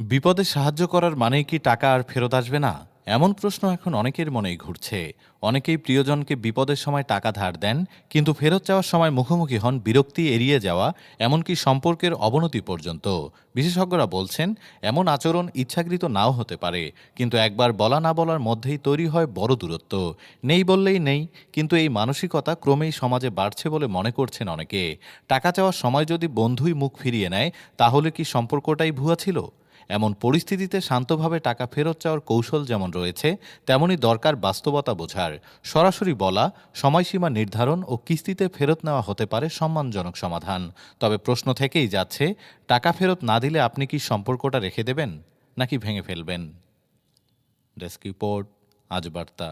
বিপদে সাহায্য করার মানেই কি টাকা আর ফেরত আসবে না? এমন প্রশ্ন এখন অনেকের মনেই ঘুরছে। অনেকেই প্রিয়জনকে বিপদের সময় টাকা ধার দেন, কিন্তু ফেরত যাওয়ার সময় মুখোমুখি হন, বিরক্তি এড়িয়ে যাওয়া, এমনকি সম্পর্কের অবনতি পর্যন্ত। বিশেষজ্ঞরা বলছেন, এমন আচরণ ইচ্ছাকৃত নাও হতে পারে, কিন্তু একবার বলা না বলার মধ্যেই তৈরি হয় বড় দূরত্ব। নেই বললেই নেই, কিন্তু এই মানসিকতা ক্রমেই সমাজে বাড়ছে বলে মনে করছেন অনেকে। টাকা চাওয়ার সময় যদি বন্ধুই মুখ ফিরিয়ে নেয়, তাহলে কি সম্পর্কটাই ভুয়া ছিল? এমন পরিস্থিতিতে শান্তভাবে টাকা ফেরত চাওয়ার কৌশল যেমন রয়েছে তেমনই দরকার বাস্তবতা বোঝার। সরাসরি বলা, সময়সীমা নির্ধারণ ও কিস্তিতে ফেরত নেওয়া হতে পারে সম্মানজনক সমাধান। তবে প্রশ্ন থেকেই যাচ্ছে, টাকা ফেরত না দিলে আপনি কি সম্পর্কটা রেখে দেবেন, নাকি ভেঙে ফেলবেন? ডেস্ক রিপোর্ট, আজ বার্তা।